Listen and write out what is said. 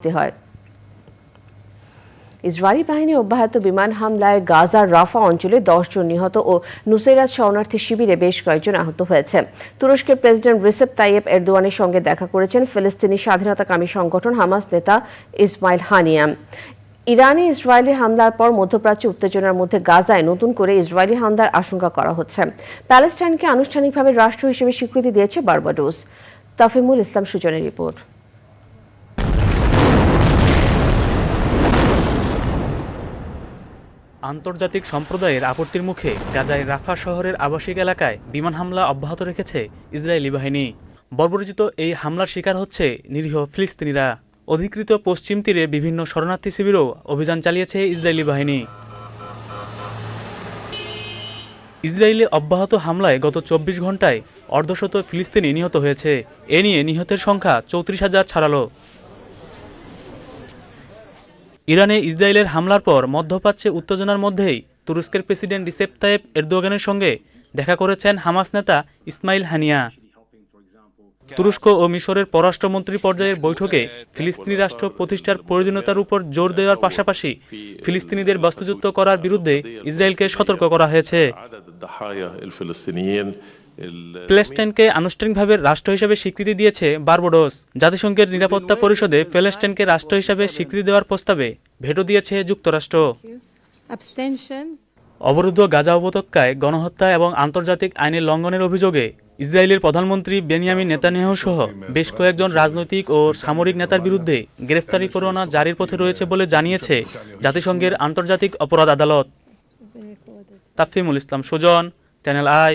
করতে হয়। ইসরায়েলি বাহিনী অব্যাহত বিমান হামলায় গাজার রাফা অঞ্চলে দশ জন নিহত ও নুসেরাত শরণার্থী শিবিরে বেশ কয়েকজন আহত হয়েছে। তুরস্কের প্রেসিডেন্ট রিসেপ তাইয়েব এরদোয়ানের সঙ্গে দেখা করেছেন ফিলিস্তিনি স্বাধীনতাকামী সংগঠন হামাস নেতা ইসমাইল হানিয়াম। ইরানে ইসরায়েলি হামলার পর মধ্যপ্রাচ্য উত্তেজনার মধ্যে গাজায় নতুন করে ইসরায়েলি হামলার আশঙ্কা করা হচ্ছে। প্যালেস্টাইনকে আনুষ্ঠানিকভাবে রাষ্ট্র হিসেবে স্বীকৃতি দিয়েছে বার্বাডোস। তাফিমুল ইসলাম সুজনের রিপোর্ট। আন্তর্জাতিক সম্প্রদায়ের আপত্তির মুখে গাজায় রাফা শহরের আবাসিক এলাকায় বিমান হামলা অব্যাহত রেখেছে ইসরায়েলি বাহিনী। বর্বরচিত এই হামলার শিকার হচ্ছে নিরীহ ফিলিস্তিনিরা। অধিকৃত পশ্চিম তীরে বিভিন্ন শরণার্থী শিবিরও অভিযান চালিয়েছে ইসরায়েলি বাহিনী। ইসরায়েলে অব্যাহত হামলায় গত চব্বিশ ঘন্টায় অর্ধশত ফিলিস্তিনি নিহত হয়েছে। এ নিয়ে নিহতের সংখ্যা চৌত্রিশ হাজার ছাড়ালো। ইরানে ইসরায়েলের হামলার পর মধ্যপ্রাচ্যে উত্তেজনার মধ্যেই তুরস্কের প্রেসিডেন্ট রিসেপ তায়েব এরদোগানের সঙ্গে দেখা করেছেন হামাস নেতা ইসমাইল হানিয়া। তুরস্ক ও মিশরের পররাষ্ট্রমন্ত্রী পর্যায়ের বৈঠকে ফিলিস্তিনি রাষ্ট্র প্রতিষ্ঠার প্রয়োজনীয়তার উপর জোর দেওয়ার পাশাপাশি ফিলিস্তিনিদের বাস্তুযুক্ত করার বিরুদ্ধে ইসরায়েলকে সতর্ক করা হয়েছে। প্যালেস্টাইনকে আনুষ্ঠানিকভাবে রাষ্ট্র হিসেবে স্বীকৃতি দিয়েছে বার্বডোস। জাতিসংঘের নিরাপত্তা পরিষদে প্যালেস্টাইনকে রাষ্ট্র হিসেবে স্বীকৃতি দেওয়ার প্রস্তাবে ভেটো দিয়েছে যুক্তরাষ্ট্র। অবরুদ্ধ গাজা উপত্যকায় গণহত্যা এবং আন্তর্জাতিক আইনের লঙ্ঘনের অভিযোগে ইসরায়েলের প্রধানমন্ত্রী বেনিয়ামিন নেতানিয়াহু সহ বেশ কয়েকজন রাজনৈতিক ও সামরিক নেতার বিরুদ্ধে গ্রেফতারি পরোয়ানা জারির পথে রয়েছে বলে জানিয়েছে জাতিসংঘের আন্তর্জাতিক অপরাধ আদালত। Tafimul Islam Sujan channel I.